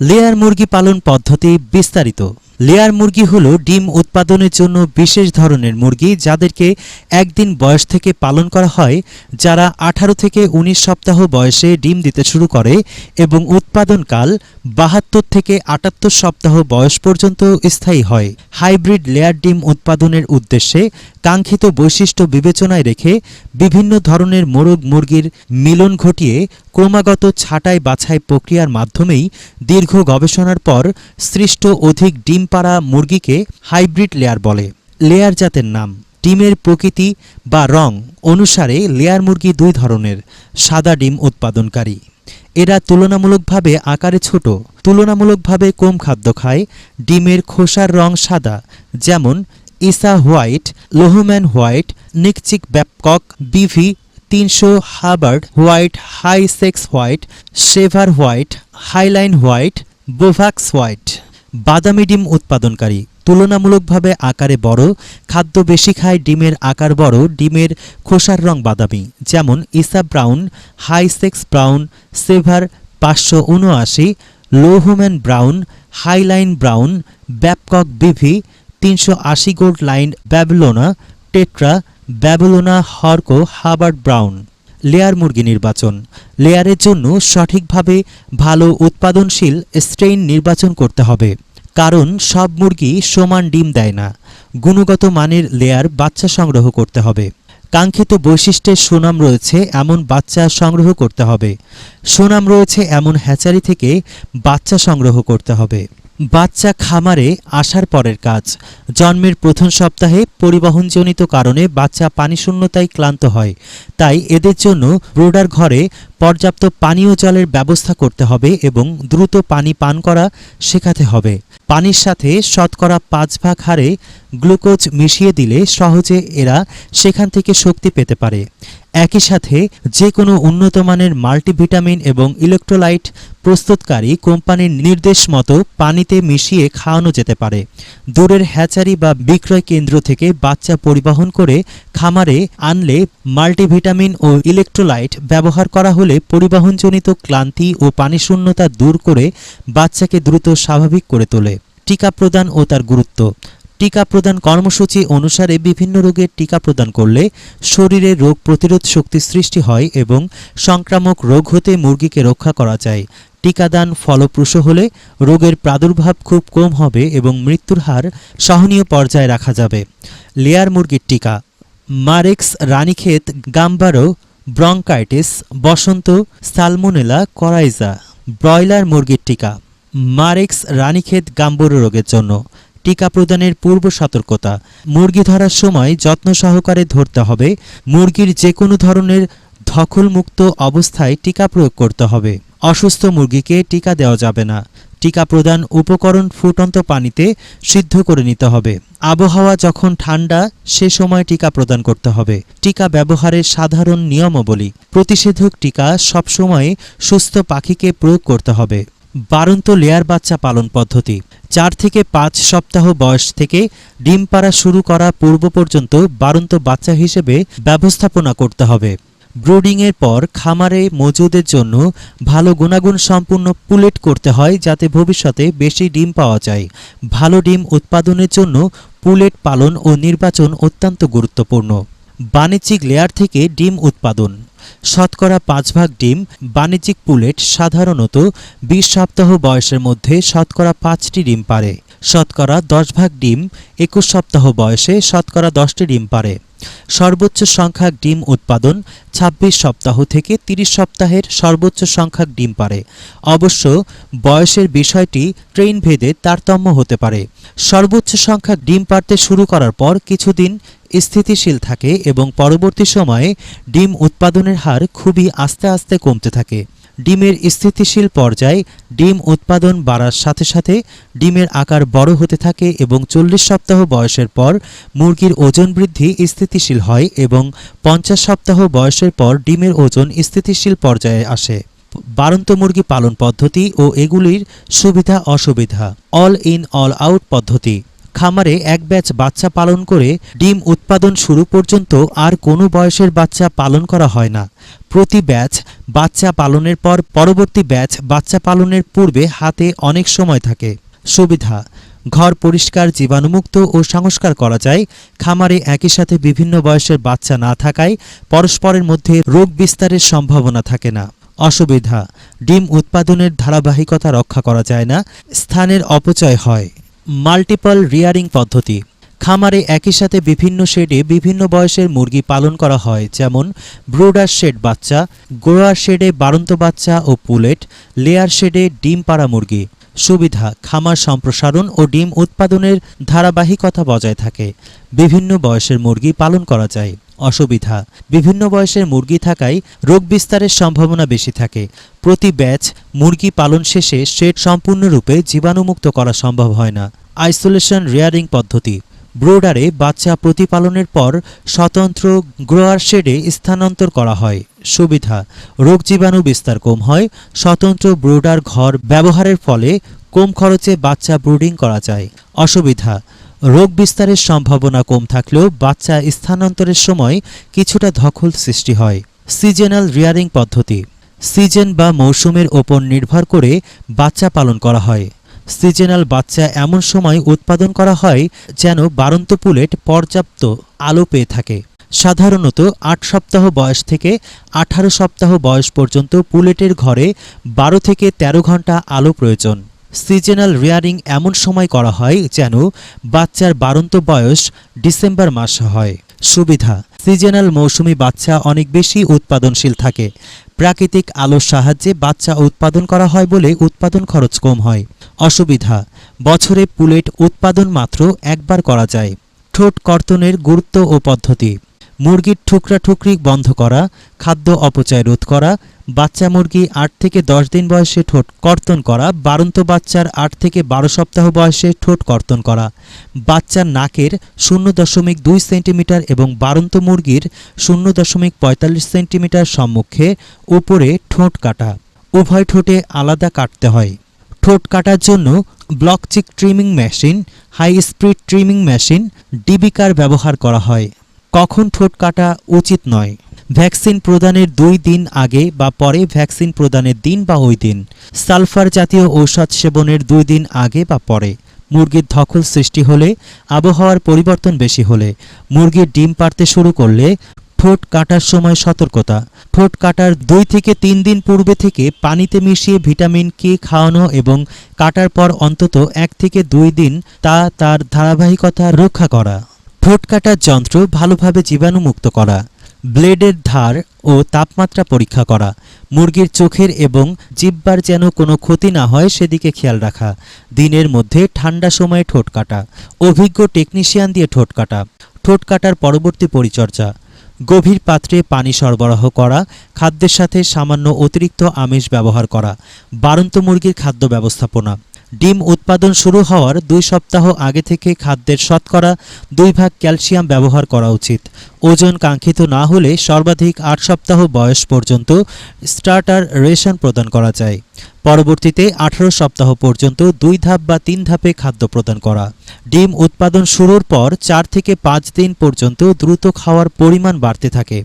Layer মুরগি পালন পদ্ধতি বিস্তারিত। লেয়ার মুরগি হলো ডিম উৎপাদনের জন্য বিশেষ ধরনের মুরগি যাদেরকে একদিন বয়স থেকে পালন করা হয়, যারা আঠারো থেকে ১৯ সপ্তাহ বয়সে ডিম দিতে শুরু করে এবং উৎপাদনকাল বাহাত্তর থেকে আটাত্তর সপ্তাহ বয়স পর্যন্ত স্থায়ী হয়। হাইব্রিড লেয়ার ডিম উৎপাদনের উদ্দেশ্যে কাঙ্ক্ষিত বৈশিষ্ট্য বিবেচনায় রেখে বিভিন্ন ধরনের মোরগ মুরগির মিলন ঘটিয়ে ক্রমাগত ছাঁটাই বাছাই প্রক্রিয়ার মাধ্যমেই দীর্ঘ গবেষণার পর সৃষ্ট অধিক ডিম পাড়া মুরগিকে হাইব্রিড লেয়ার বলে। লেয়ার জাতের নাম, ডিমের প্রকৃতি বা রং অনুসারে লেয়ার মুরগি দুই ধরনের, সাদা ডিম উৎপাদনকারী। এরা তুলনামূলকভাবে আকারে ছোট, তুলনামূলকভাবে কম খাদ্য খায়, ডিমের খোসার রং সাদা, যেমন ISA white, Lohmann white, Nick Chick, Babcock, তিনশো Hubbard white high sex white, Shaver white, Hyline white, Bovans white. বাদামি ডিম উৎপাদনকারী। তুলনামূলকভাবে আকারে বড়, খাদ্য বেশি খায় ডিমের আকার বড়, ডিমের খোসার রং বাদামি, যেমন ISA brown, high sex brown, Shaver পাঁচশো উনআশি Lohmann brown Hyline brown, Babcock BV, তিনশো আশি gold line Babolna, Tetra, Babolna, Harco, Hubbard brown. Layer মুরগি নির্বাচন। লেয়ারের জন্য সঠিকভাবে ভালো উৎপাদনশীল স্ট্রেইন নির্বাচন করতে হবে। কারণ সব মুরগি সমান ডিম দেয় না। গুণগত মানের লেয়ার বাচ্চা সংগ্রহ করতে হবে। কাঙ্ক্ষিত বৈশিষ্ট্যের সুনাম রয়েছে এমন বাচ্চা সংগ্রহ করতে হবে। সুনাম রয়েছে এমন হ্যাচারি থেকে বাচ্চা সংগ্রহ করতে হবে। বাচ্চা খামারে আসার পরের কাজ। জন্মের প্রথম সপ্তাহে পরিবহনজনিত কারণে বাচ্চা পানিশূন্যতায় ক্লান্ত হয়। তাই এদের জন্য ব্রোডার ঘরে পর্যাপ্ত পানীয় জলের ব্যবস্থা করতে হবে এবং দ্রুত পানি পান করা শেখাতে হবে। পানির সাথে শতকরা পাঁচ ভাগ হারে গ্লুকোজ মিশিয়ে দিলে সহজে এরা সেখান থেকে শক্তি পেতে পারে। একই সাথে যে কোনো উন্নত মানের মাল্টিভিটামিন এবং ইলেকট্রোলাইট প্রস্তুতকারী কোম্পানির নির্দেশ মতো পানিতে মিশিয়ে খাওয়ানো যেতে পারে। দূরের হ্যাচারি বা বিক্রয় কেন্দ্র থেকে বাচ্চা পরিবহন করে খামারে আনলে মাল্টিভিটামিন ও ইলেকট্রোলাইট ব্যবহার করা হলে পরিবহনজনিত ক্লান্তি ও পানিশূন্যতা দূর করে বাচ্চাকে দ্রুত স্বাভাবিক করে তোলে। টিকা প্রদান ও তার গুরুত্ব। টিকা প্রদান কর্মসূচি অনুসারে বিভিন্ন রোগের টিকা প্রদান করলে শরীরে রোগ প্রতিরোধ শক্তি সৃষ্টি হয় এবং সংক্রামক রোগ হতে মুরগিকে রক্ষা করা যায়। টিকাদান ফলপ্রসূ হলে রোগের প্রাদুর্ভাব খুব কম হবে এবং মৃত্যুর হার সহনীয় পর্যায়ে রাখা যাবে। লেয়ার মুরগির টিকা। মারেক্স রানীক্ষেত গাম্বারো, ব্রঙ্কাইটিস, বসন্ত, সালমোনেলা, করাইজা। ব্রয়লার মুরগির টিকা। মারেক্স রানীক্ষেত গাম্বুরো রোগের জন্য। টিকা প্রদানের পূর্ব সতর্কতা। মুরগি ধরার সময় যত্ন সহকারে ধরতে হবে। মুরগির যে কোনো ধরনের ধকলমুক্ত অবস্থায় টিকা প্রয়োগ করতে হবে। অসুস্থ মুরগিকে টিকা দেওয়া যাবে না। টিকা প্রদান উপকরণ ফুটন্ত পানিতে সিদ্ধ করে নিতে হবে। আবহাওয়া যখন ঠান্ডা, সে সময় টিকা প্রদান করতে হবে। টিকা ব্যবহারের সাধারণ নিয়মাবলী। প্রতিষেধক টিকা সবসময় সুস্থ পাখিকে প্রয়োগ করতে হবে। বারন্ত লেয়ার বাচ্চা পালন পদ্ধতি। চার থেকে পাঁচ সপ্তাহ বয়স থেকে ডিম পাড়া শুরু করা পূর্ব পর্যন্ত বারন্ত বাচ্চা হিসেবে ব্যবস্থাপনা করতে হবে। ব্রুডিংয়ের পর খামারে মজুদের জন্য ভালো গুণাগুণ সম্পূর্ণ পুলেট করতে হয় যাতে ভবিষ্যতে বেশি ডিম পাওয়া যায়। ভালো ডিম উৎপাদনের জন্য পুলেট পালন ও নির্বাচন অত্যন্ত গুরুত্বপূর্ণ। বাণিজ্যিক লেয়ার থেকে ডিম উৎপাদন। শতকরা পাঁচ ভাগ ডিম, বাণিজ্যিক পুলেট সাধারণত বিশ সপ্তাহ বয়সের মধ্যে শতকরা পাঁচটি ডিম পারে শতকরা দশ ভাগ ডিম, একুশ সপ্তাহ বয়সে শতকরা দশটি ডিম পারে সর্বোচ্চ সংখ্যক ডিম উৎপাদন ২৬ সপ্তাহ থেকে ৩০ সপ্তাহের সর্বোচ্চ সংখ্যক ডিম পারে অবশ্য বয়সের বিষয়টি ট্রেন ভেদে তারতম্য হতে পারে। সর্বোচ্চ সংখ্যক ডিম পারতে শুরু করার পর কিছুদিন স্থিতিশীল থাকে এবং পরবর্তী সময়ে ডিম উৎপাদনের হার খুবই আস্তে আস্তে কমতে থাকে। ডিমের স্থিতিশীল পর্যায়ে ডিম উৎপাদন বাড়ার সাথে সাথে ডিমের আকার বড় হতে থাকে এবং চল্লিশ সপ্তাহ বয়সের পর মুরগির ওজন বৃদ্ধি স্থিতিশীল হয় এবং পঞ্চাশ সপ্তাহ বয়সের পর ডিমের ওজন স্থিতিশীল পর্যায়ে আসে। বারন্ত মুরগি পালন পদ্ধতি ও এগুলির সুবিধা অসুবিধা অল ইন, অল আউট পদ্ধতি। খামারে এক ব্যাচ বাচ্চা পালন করে ডিম উৎপাদন শুরু পর্যন্ত আর কোনো বয়সের বাচ্চা পালন করা হয় না। প্রতি ব্যাচ বাচ্চা পালনের পর পরবর্তী ব্যাচ বাচ্চা পালনের পূর্বে হাতে অনেক সময় থাকে। সুবিধা, ঘর পরিষ্কার, জীবাণুমুক্ত ও সংস্কার করা যায়। খামারে একই সাথে বিভিন্ন বয়সের বাচ্চা না থাকায় পরস্পরের মধ্যে রোগ বিস্তারের সম্ভাবনা থাকে না। অসুবিধা, ডিম উৎপাদনের ধারাবাহিকতা রক্ষা করা যায় না। স্থানের অপচয় হয়। মাল্টিপল রিয়ারিং পদ্ধতি। খামারে একই সাথে বিভিন্ন শেডে বিভিন্ন বয়সের মুরগি পালন করা হয়, যেমন ব্রুডার শেড বাচ্চা গোড়ার শেডে বাড়ন্ত বাচ্চা ও পুলেট, লেয়ার শেডে ডিম পাড়া মুরগি। সুবিধা, খামার সম্প্রসারণ ও ডিম উৎপাদনের ধারাবাহিকতা বজায় থাকে। বিভিন্ন বয়সের মুরগি পালন করা যায়। অসুবিধা। বিভিন্ন বয়সের মুরগি থাকায় রোগ বিস্তারের সম্ভাবনা বেশি থাকে। প্রতি ব্যাচ মুরগি পালন শেষে শেড সম্পূর্ণরূপে জীবাণুমুক্ত করা সম্ভব হয় না। আইসোলেশন রেয়ারিং পদ্ধতি। ব্রোডারে বাচ্চা প্রতিপালনের পর স্বতন্ত্র গ্রোয়ার শেডে স্থানান্তর করা হয়। সুবিধা, রোগ জীবাণু বিস্তার কম হয়, স্বতন্ত্র ব্রোডার ঘর ব্যবহারের ফলে কম খরচে বাচ্চা ব্রুডিং করা যায়। অসুবিধা রোগ বিস্তারের সম্ভাবনা কম থাকলেও বাচ্চা স্থানান্তরের সময় কিছুটা ধকল সৃষ্টি হয়। সিজনাল রিয়ারিং পদ্ধতি। সিজন বা মৌসুমের ওপর নির্ভর করে বাচ্চা পালন করা হয়। সিজনাল বাচ্চা এমন সময় উৎপাদন করা হয় যেন বারন্ত পুলেট পর্যাপ্ত আলো পেয়ে থাকে। সাধারণত আট সপ্তাহ বয়স থেকে আঠারো সপ্তাহ বয়স পর্যন্ত পুলেটের ঘরে বারো থেকে ১৩ ঘণ্টা আলো প্রয়োজন। সিজনাল রিয়ারিং এমন সময় করা হয় যেন বাচ্চার বারন্ত বয়স ডিসেম্বর মাস হয়। সুবিধা, সিজনাল মৌসুমি বাচ্চা অনেক বেশি উৎপাদনশীল থাকে। প্রাকৃতিক আলোর সাহায্যে বাচ্চা উৎপাদন করা হয় বলে উৎপাদন খরচ কম হয়। অসুবিধা, বছরে পুলেট উৎপাদন মাত্র একবার করা যায়। ঠোঁট কর্তনের গুরুত্ব ও পদ্ধতি, মুরগির ঠুকরা ঠুকরি বন্ধ করা, খাদ্য অপচয় রোধ করা বাচ্চা মুরগি আট থেকে দশ দিন বয়সে ঠোঁট কর্তন করা বারন্ত বাচ্চার আট থেকে বারো সপ্তাহ বয়সে ঠোঁট কর্তন করা। বাচ্চার নাকের শূন্য দশমিক দুই সেন্টিমিটার এবং বারন্ত মুরগির শূন্য দশমিক পঁয়তাল্লিশ সেন্টিমিটার সম্মুখে উপরে ঠোঁট কাটা। উভয় ঠোঁটে আলাদা কাটতে হয়। ঠোঁট কাটার জন্য block chick trimming machine, high speed trimming machine debeaker ব্যবহার করা হয়। কখন ঠোঁট কাটা উচিত নয়। ভ্যাকসিন প্রদানের দুই দিন আগে বা পরে ভ্যাকসিন প্রদানের দিন বা ওই দিন। সালফার জাতীয় ঔষধ সেবনের দুই দিন আগে বা পরে। মুরগির ধকল সৃষ্টি হলে, আবহাওয়ার পরিবর্তন বেশি হলে, মুরগির ডিম পাড়তে শুরু করলে ঠোঁট কাটার সময় সতর্কতা। ঠোঁট কাটার দুই থেকে তিন দিন পূর্বে থেকে পানিতে মিশিয়ে ভিটামিন কে খাওয়ানো এবং কাটার পর অন্তত এক থেকে দুই দিন তা তার ধারাবাহিকতা রক্ষা করা। ঠোঁট কাটার যন্ত্র ভালোভাবে জীবাণুমুক্ত করা। ব্লেডের ধার ও তাপমাত্রা পরীক্ষা করা, মুরগির চোখের এবং জিব্বার যেন কোনো ক্ষতি না হয় সেদিকে খেয়াল রাখা, দিনের মধ্যে ঠান্ডা সময়ে ঠোঁট কাটা, অভিজ্ঞ টেকনিশিয়ান দিয়ে ঠোঁট কাটা, ঠোঁট কাটার পরবর্তী পরিচর্যা, গভীর পাত্রে পানি সরবরাহ করা, খাদ্যের সাথে সামান্য অতিরিক্ত আমিষ ব্যবহার করা বারন্ত মুরগির খাদ্য ব্যবস্থাপনা ডিম উৎপাদন শুরু হওয়ার দুই সপ্তাহ আগে থেকে খাদ্যের শতকরা দুই ভাগ ক্যালসিয়াম ব্যবহার করা উচিত। ওজন কাঙ্ক্ষিত না হলে সর্বাধিক আট সপ্তাহ বয়স পর্যন্ত স্টার্টার রেশন প্রদান করা যায়। পরবর্তীতে আঠারো সপ্তাহ পর্যন্ত দুই ধাপ বা তিন ধাপে খাদ্য প্রদান করা। ডিম উৎপাদন শুরুর পর চার থেকে পাঁচ দিন পর্যন্ত দ্রুত খাওয়ার পরিমাণ বাড়তে থাকে।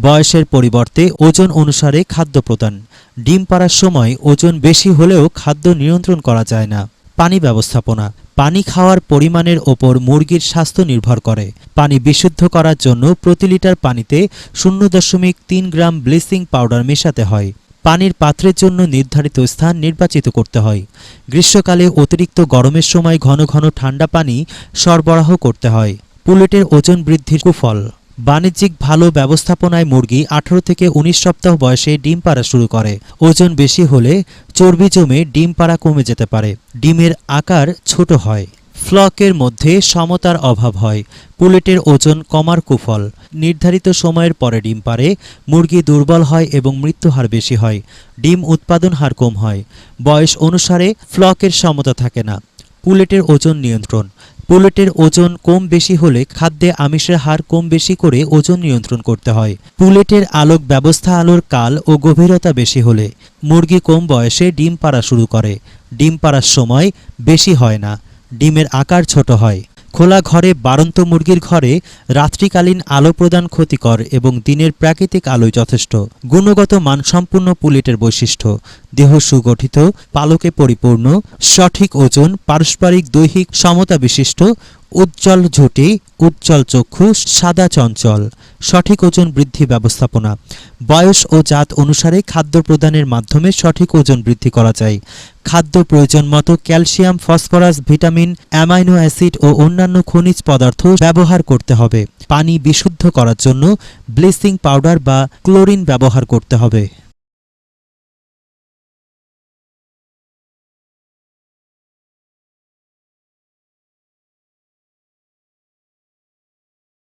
বয়সের পরিবর্তে ওজন অনুসারে খাদ্য প্রদান। ডিম পাড়ার সময় ওজন বেশি হলেও খাদ্য নিয়ন্ত্রণ করা যায় না। পানি ব্যবস্থাপনা। পানি খাওয়ার পরিমাণের ওপর মুরগির স্বাস্থ্য নির্ভর করে। পানি বিশুদ্ধ করার জন্য প্রতি লিটার পানিতে শূন্য দশমিক তিন গ্রাম ব্লিচিং পাউডার মেশাতে হয়। পানির পাত্রের জন্য নির্ধারিত স্থান নির্বাচিত করতে হয়। গ্রীষ্মকালে অতিরিক্ত গরমের সময় ঘন ঘন ঠান্ডা পানি সরবরাহ করতে হয়। পুলেটের ওজন বৃদ্ধির কুফল বাণিজ্যিক ভালো ব্যবস্থাপনায় মুরগি আঠারো থেকে উনিশ সপ্তাহ বয়সে ডিম পাড়া শুরু করে। ওজন বেশি হলে চর্বি জমে ডিম পাড়া কমে যেতে পারে। ডিমের আকার ছোট হয়। ফ্লকের মধ্যে সমতার অভাব হয়। পুলেটের ওজন কমার কুফল। নির্ধারিত সময়ের পরে ডিম পারে মুরগি দুর্বল হয় এবং মৃত্যুহার বেশি হয়। ডিম উৎপাদন হার কম হয়। বয়স অনুসারে ফ্লকের সমতা থাকে না। পুলেটের ওজন নিয়ন্ত্রণ। পুলেটের ওজন কম বেশি হলে খাদ্যে আমিষের হার কম বেশি করে ওজন নিয়ন্ত্রণ করতে হয়। পুলেটের আলোক ব্যবস্থা আলোর কাল ও গভীরতা বেশি হলে মুরগি কম বয়সে ডিম পাড়া শুরু করে। ডিম পাড়ার সময় বেশি হয় না। ডিমের আকার ছোট হয়। খোলা ঘরে বারন্ত মুরগির ঘরে রাত্রিকালীন আলো প্রদান ক্ষতিকর এবং দিনের প্রাকৃতিক আলোয় যথেষ্ট। গুণগত মানসম্পন্ন পুলেটের বৈশিষ্ট্য, দেহ সুগঠিত, পালকে পরিপূর্ণ, সঠিক ওজন, পারস্পরিক দৈহিক সমতা বিশিষ্ট উজ্জ্বল ঝুঁটি, উজ্জ্বল চক্ষু, সাদা চঞ্চল। সঠিক ওজন বৃদ্ধি ব্যবস্থাপনা। বয়স ও জাত অনুসারে খাদ্য প্রদানের মাধ্যমে সঠিক ওজন বৃদ্ধি করা যায়। খাদ্য প্রয়োজন মতো calcium, phosphorus, vitamin, amino acid ও অন্যান্য খনিজ পদার্থ ব্যবহার করতে হবে। পানি বিশুদ্ধ করার জন্য ব্লিচিং পাউডার বা ক্লোরিন ব্যবহার করতে হবে।